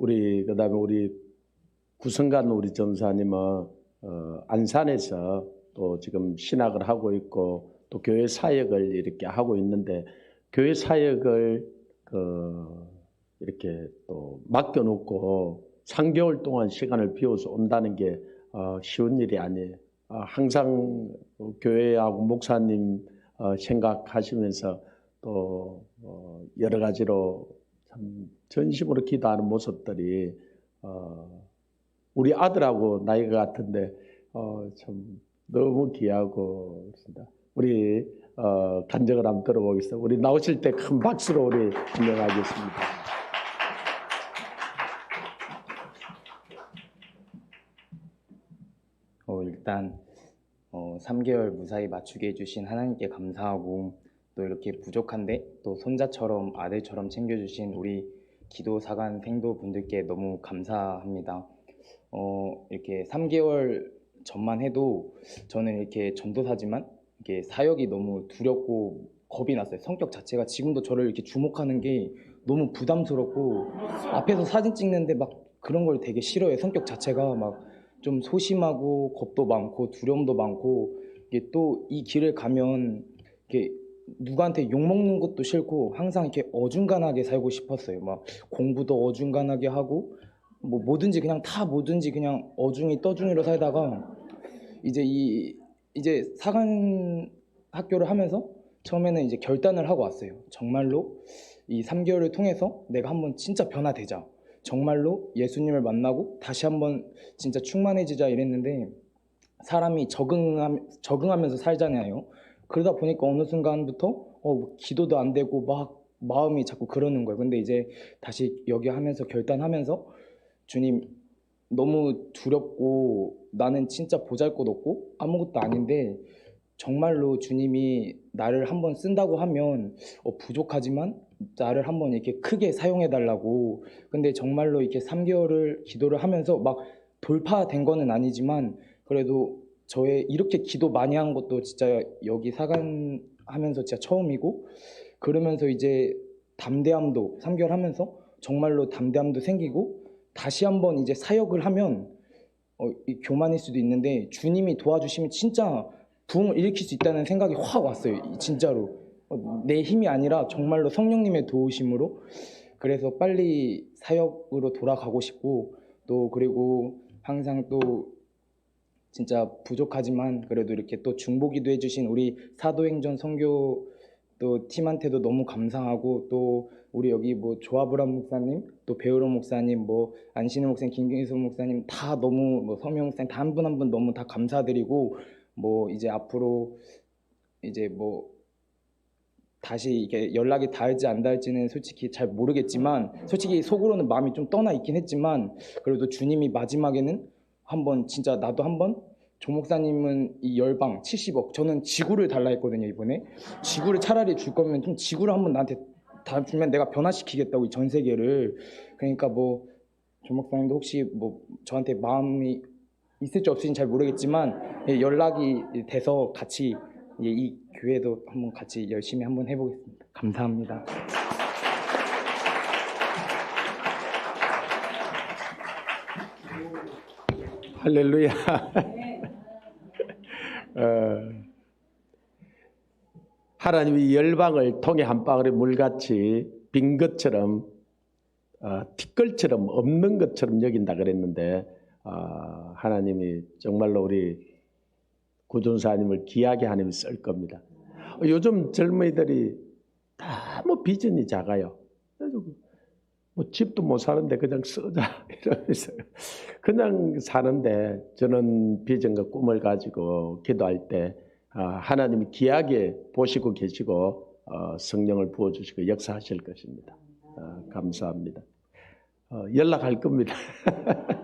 우리 그다음에 우리 구성관 우리 전사님은 어, 안산에서 또 지금 신학을 하고 있고 또 교회 사역을 이렇게 하고 있는데 교회 사역을 그 이렇게 또 맡겨놓고 3개월 동안 시간을 비워서 온다는 게 어, 쉬운 일이 아니에요. 어, 항상 교회하고 목사님 어, 생각하시면서 또 어, 여러 가지로 참 전심으로 기도하는 모습들이 어, 우리 아들하고 나이가 같은데 어, 참 너무 귀하고 그렇습니다. 우리 어, 간증을 한번 들어보겠습니다. 우리 나오실 때 큰 박수로 우리 인정하겠습니다. 어, 일단 어, 3개월 무사히 맞추게 해주신 하나님께 감사하고 또 이렇게 부족한데 또 손자처럼 아들처럼 챙겨주신 우리 기도사관 생도 분들께 너무 감사합니다. 어, 이렇게 3개월 전만 해도 저는 이렇게 전도사지만 이렇게 사역이 너무 두렵고 겁이 났어요. 성격 자체가 지금도 저를 이렇게 주목하는 게 너무 부담스럽고 앞에서 사진 찍는데 막 그런 걸 되게 싫어해요. 성격 자체가 막 좀 소심하고 겁도 많고 두려움도 많고 이게 또 이 길을 가면 이게 누구한테 욕 먹는 것도 싫고 항상 이렇게 어중간하게 살고 싶었어요. 막 공부도 어중간하게 하고 뭐 뭐든지 그냥 다 뭐든지 그냥 어중이 떠중이로 살다가 이제 이 이제 사관 학교를 하면서 처음에는 이제 결단을 하고 왔어요. 정말로 이 3개월을 통해서 내가 한번 진짜 변화되자. 정말로 예수님을 만나고 다시 한번 진짜 충만해지자 이랬는데 사람이 적응함, 적응하면서 살잖아요. 그러다 보니까 어느 순간부터 어, 뭐 기도도 안 되고 막 마음이 자꾸 그러는 거예요. 근데 이제 다시 여기 하면서 결단하면서 주님 너무 두렵고 나는 진짜 보잘것없고 아무것도 아닌데 정말로 주님이 나를 한번 쓴다고 하면 어, 부족하지만 나를 한번 이렇게 크게 사용해 달라고 근데 정말로 이렇게 3개월을 기도를 하면서 막 돌파된 거는 아니지만 그래도 저의 이렇게 기도 많이 한 것도 진짜 여기 사관 하면서 진짜 처음이고 그러면서 이제 담대함도 3개월 하면서 정말로 담대함도 생기고 다시 한번 이제 사역을 하면 어, 이 교만일 수도 있는데 주님이 도와주시면 진짜 부흥을 일으킬 수 있다는 생각이 확 왔어요. 이- 진짜로 어, 내 힘이 아니라 정말로 성령님의 도우심으로 그래서 빨리 사역으로 돌아가고 싶고 또 그리고 항상 또 진짜 부족하지만 그래도 이렇게 또 중보기도 해주신 우리 사도행전 선교 또 팀한테도 너무 감사하고 또 우리 여기 뭐 조아브람 목사님 또 배우로 목사님 뭐 안신우 목사님 김경수 목사님 다 너무 뭐 서명 목사님 다 한 분 한 분 너무 다 감사드리고 뭐 이제 앞으로 이제 뭐 다시 이게 연락이 닿을지 안 닿을지는 솔직히 잘 모르겠지만 솔직히 속으로는 마음이 좀 떠나 있긴 했지만 그래도 주님이 마지막에는 한번 진짜 나도 한번 조 목사님은 이 열방 70억 저는 지구를 달라 했거든요 이번에 지구를 차라리 줄 거면 좀 지구를 한번 나한테 다 주면 내가 변화시키겠다고 이 전 세계를 그러니까 뭐 조 목사님도 혹시 뭐 저한테 마음이 있을지 없을지는 잘 모르겠지만 예, 연락이 돼서 같이 예, 이 교회도 한번 같이 열심히 한번 해보겠습니다. 감사합니다. 할렐루야. 어, 하나님이 열방을 통해 한 방울의 물같이 빈 것처럼 어, 티끌처럼 없는 것처럼 여긴다 그랬는데 어, 하나님이 정말로 우리 구준사님을 귀하게 하나님이 쓸 겁니다. 어, 요즘 젊은이들이 너무 비전이 작아요. 뭐 집도 못 사는데 그냥 쓰자 이러면서 그냥 사는데 저는 비전과 꿈을 가지고 기도할 때 아, 하나님이 귀하게 보시고 계시고 어, 성령을 부어주시고 역사하실 것입니다. 아, 감사합니다. 어, 연락할 겁니다.